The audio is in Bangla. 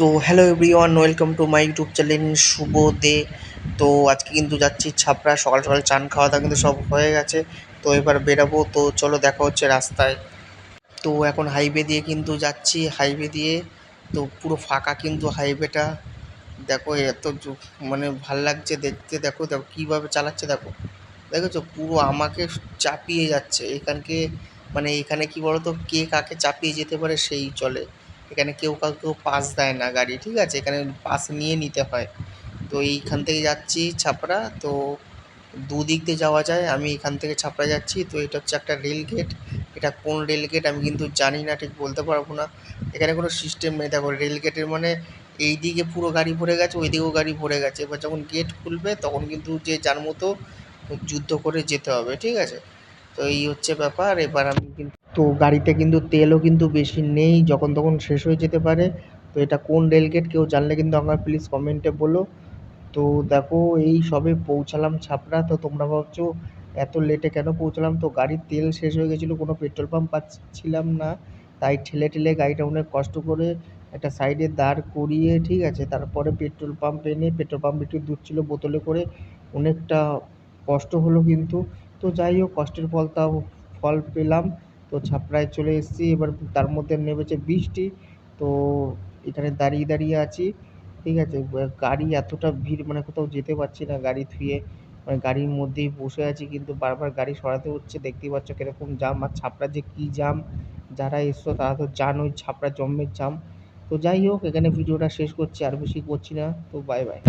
তো hello everyone welcome to my YouTube channel Shubho Dey তো আজকে কিন্তু যাচ্ছি ছাপড়া, সকাল সকাল চান খাওয়া দাওয়া কিন্তু সব হয়ে গেছে। তো এবার বেরাবো, তো চলো দেখা হচ্ছে রাস্তায়। তো এখন হাইওয়ে দিয়ে কিন্তু যাচ্ছি হাইওয়ে দিয়ে। তো পুরো ফাঁকা কিন্তু হাইওয়েটা দেখো এত মানে ভালো লাগছে দেখতে, দেখো দেখো কীভাবে চালাচ্ছে, দেখো। দেখেছ? পুরো আমাকে চাপিয়ে যাচ্ছে। এখানকে মানে এখানে কি বলতো? কে কাকে চাপিয়ে যেতে পারে সেই চলে। এখানে কেউ কাউকেও পাস দেয় না গাড়ি, ঠিক আছে? এখানে পাস নিয়ে নিতে হয়। তো এইখান থেকে যাচ্ছি ছাপড়া। তো দুদিক দিয়ে যাওয়া যায়। আমি এখান থেকে ছাপড়া যাচ্ছি। তো এটা হচ্ছে একটা রেল গেট এটা কোন রেল গেট আমি কিন্তু জানি না, ঠিক বলতে পারব না। এখানে কোনো সিস্টেম নেই। দেখো রেল গেটের মানে এই দিকে পুরো গাড়ি ভরে গেছে ওই দিকেও গাড়ি ভরে গেছে। এবার যখন গেট খুলবে, তখন কিন্তু যে যার মতো যুদ্ধ করে যেতে হবে, ঠিক আছে? তো এই হচ্ছে ব্যাপার। এবার আমি কিন্তু তো গাড়িতে কিন্তু তেলও কিন্তু বেশি নেই, যখন তখন শেষ হয়ে যেতে পারে। তো এটা কোন রেলগেট কেউ জানলে কিন্তু আমার প্লিজ কমেন্টে বলো। তো দেখো, এই সবে পৌঁছালাম ছাপড়া তো তোমরা ভাবছ এত লেটে কেন পৌঁছালাম? তো গাড়ির তেল শেষ হয়ে গেছিল, কোনো পেট্রোল পাম্প পাচ্ছিলাম না। তাই ঠেলে ঠেলে গাড়িটা অনেক কষ্ট করে একটা সাইডে দাঁড় করিয়ে, ঠিক আছে, তারপরে পেট্রোল পাম্প এনে পেট্রোল পাম্প একটু দূর ছিল বোতলে করে অনেকটা কষ্ট হলো কিন্তু। তো যাই হোক, কষ্টের ফল তাও ফল পেলাম। তো ছাপড়ায় চলে এসেছি। এবার তার মধ্যে নেমেছে বৃষ্টি। তো এখানে দাঁড়িয়ে দাঁড়িয়ে আছি। ঠিক আছে? গাড়ি এতটা ভিড় মানে কোথাও যেতে পারছি না গাড়ি থুয়ে মানে গাড়ির মধ্যেই বসে আছি, কিন্তু বারবার গাড়ি সরাতে হচ্ছে। দেখতেই পাচ্ছ কীরকম জাম। আর ছাপড়া যে কী জাম? যারা এসছো তারা তো জানোই ছাপড়া জম্মের জাম। তো যাই হোক, এখানে ভিডিওটা শেষ করছি। আর বেশি করছি না। তো বাই বাই